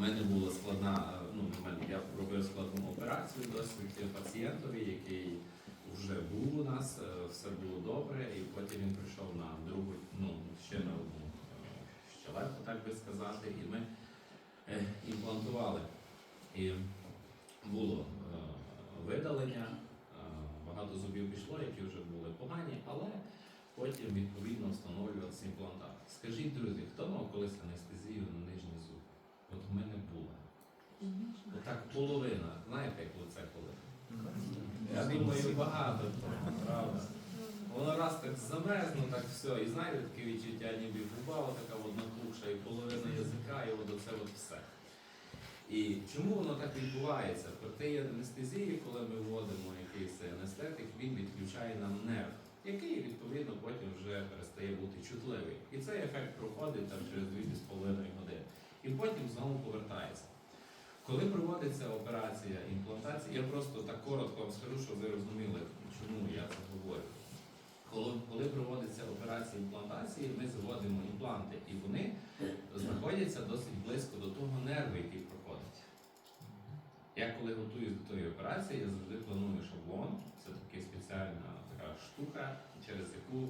У мене була складна, е, ну, в я робив складну операцію досить пацієнтові, який вже був у нас, е, все було добре, і потім він прийшов на другу, ну, ще на одну е, щелепу, так би сказати, і ми імплантували. І було видалення, багато зубів пішло, які вже були погані, але потім відповідно встановлювався імплантат. Скажіть, друзі, хто мав колись анестезію на нижній зуб? От в мене була. Отак половина. Знаєте, як оце коли? Я думаю, багато, правда. Воно раз так замерзло, так все. І знаєте, таке відчуття, ніби губа така одна куша, і половина язика, і от оце от все. І чому воно так відбувається? При тій анестезії, коли ми вводимо якийсь анестетик, він відключає нам нерв, який відповідно потім вже перестає бути чутливий. І цей ефект проходить там через 2,5 години. І потім знову повертається. Коли проводиться операція імплантації, я просто так коротко вам скажу, щоб ви розуміли, чому я це говорю. Коли, коли проводиться операція імплантації, ми заводимо імпланти, і вони знаходяться досить близько до того нерву, який проходить. Я коли готуюсь до тої операції, я завжди планую шаблон. Це така спеціальна така штука, через яку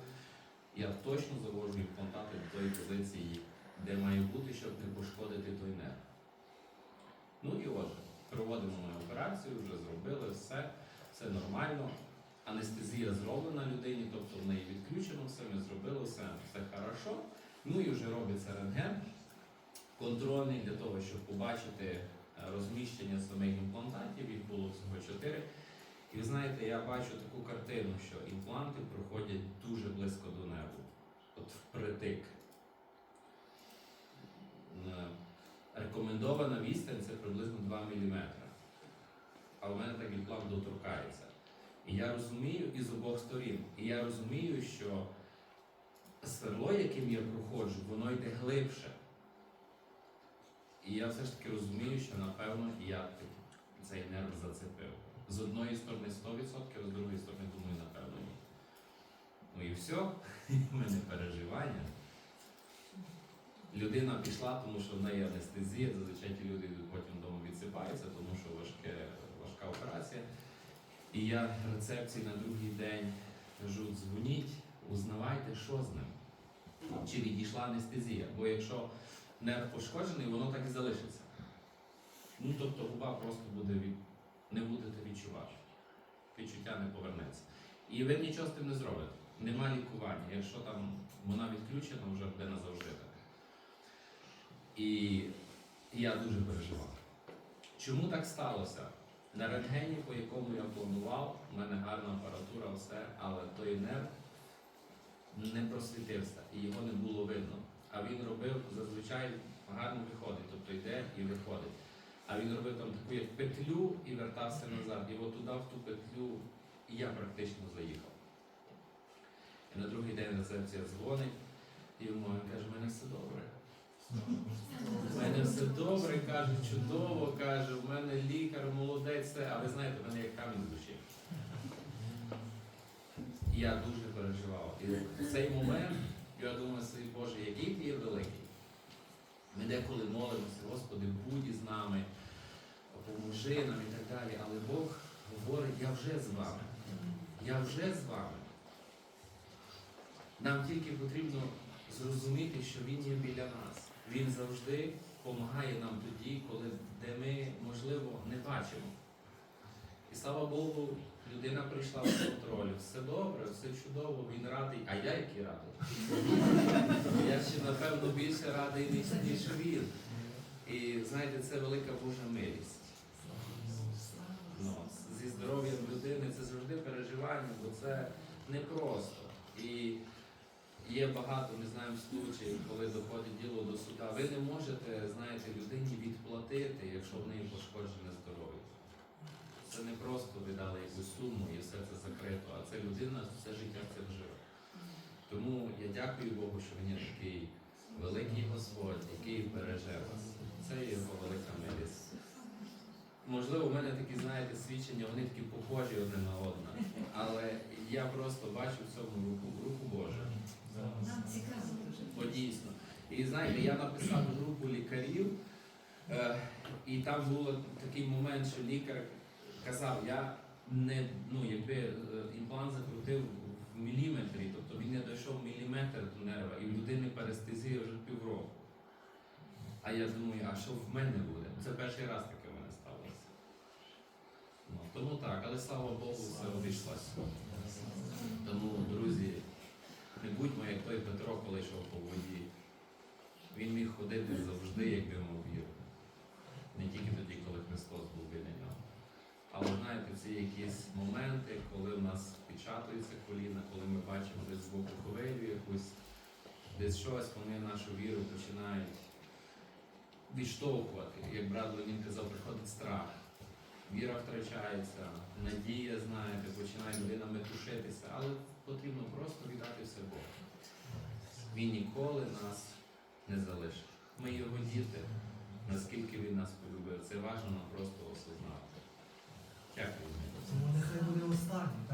я точно заводжу імплантати до тої позиції, де має бути, щоб не пошкодити той нерв. Ну і отже, проводимо ми операцію, вже зробили все, все нормально. Анестезія зроблена людині, тобто в неї відключено все, ми зробили все, все хорошо. Ну і вже робиться рентген контрольний для того, щоб побачити е, розміщення самих імплантатів, їх було всього чотири. І ви знаєте, я бачу таку картину, що імпланти проходять дуже близько до нерву, от впритик. Рекомендована відстань це приблизно 2 мм. А в мене так імплант доторкається. І я розумію і з обох сторін. І я розумію, що сверло, яким я проходжу, воно йде глибше. І я все ж таки розумію, що напевно я цей нерв зацепив. З одної сторони 100%, а з другої сторони, думаю, напевно, ні. Ну і все, в мене переживання. Людина пішла, тому що в неї анестезія, зазвичай ті люди потім вдома відсипаються, тому що важке, важка операція. І я рецепції на другий день кажу, дзвоніть, узнавайте, що з ним. Чи відійшла анестезія. Бо якщо нерв пошкоджений, воно так і залишиться. Ну, тобто губа просто буде від... не будете відчувати. Відчуття не повернеться. І ви нічого з тим не зробите. Нема лікування. Якщо там вона відключена, вже буде назавжди. І я дуже переживав. Чому так сталося? На рентгені, по якому я планував, у мене гарна апаратура, все, але той нерв не просвітився і його не було видно. А він робив зазвичай гарно виходить, тобто йде і виходить. А він робив там таку як петлю і вертався назад. І от туди, в ту петлю, і я практично заїхав. І на другий день рецепція дзвонить, і йому він каже, у мене все добре. У мене все добре, каже, чудово, каже, у мене лікар, молодець, а ви знаєте, в мене як камінь з душі. Я дуже переживав. І в цей момент я думаю, собі, Боже, який ти є великий. Ми деколи молимося, Господи, будь із нами, поможи нам і так далі. Але Бог говорить, я вже з вами. Я вже з вами. Нам тільки потрібно зрозуміти, що Він є біля нас. Він завжди допомагає нам тоді, коли де ми, можливо, не бачимо. І слава Богу, людина прийшла в контроль. Все добре, все чудово, він радий. А я який радий? Я ще, напевно, більше радий, ніж він. І знаєте, це велика Божа милість. Ну, зі здоров'ям людини це завжди переживання, бо це непросто. І є багато, ми знаємо, случаїв, коли доходить діло до суда. Ви не можете, знаєте, людині відплатити, якщо в неї пошкоджене здоров'я. Це не просто ви дали якусь суму і все це закрито, а це людина все життя це вжила. Тому я дякую Богу, що він є такий великий Господь, який береже вас. Це його велика милість. Можливо, в мене такі, знаєте, свідчення, вони такі похожі одне на одне. Але я просто бачу в цьому руку, руку Божу. Нам цікаво дуже. Дійсно. І знаєте, я написав групу лікарів, Е, і там був такий момент, що лікар казав, я не ну, якби е, імплант закрутив в міліметрі, тобто він не дійшов міліметр до нерва, і в людини парестезія вже півроку. А я думаю, а що в мене буде? Це перший раз таке в мене сталося. Ну, тому так, але слава Богу, все обійшлося. Тому, не будьмо як той Петро, коли йшов по воді. Він міг ходити завжди, якби мав віру. Не тільки тоді, коли Христос був біля нього. Але знаєте, це якісь моменти, коли в нас печатується коліна, коли ми бачимо десь збоку хвилю якусь, десь щось, вони нашу віру починають відштовхувати. Як брат Ленін казав, приходить страх. Віра втрачається, надія, знаєте, починає людина метушитися, але потрібно просто віддати все Богу. Він ніколи нас не залишить. Ми його діти, наскільки він нас полюбив. Це важливо нам просто осознати. Дякую. Ну, нехай буде останній.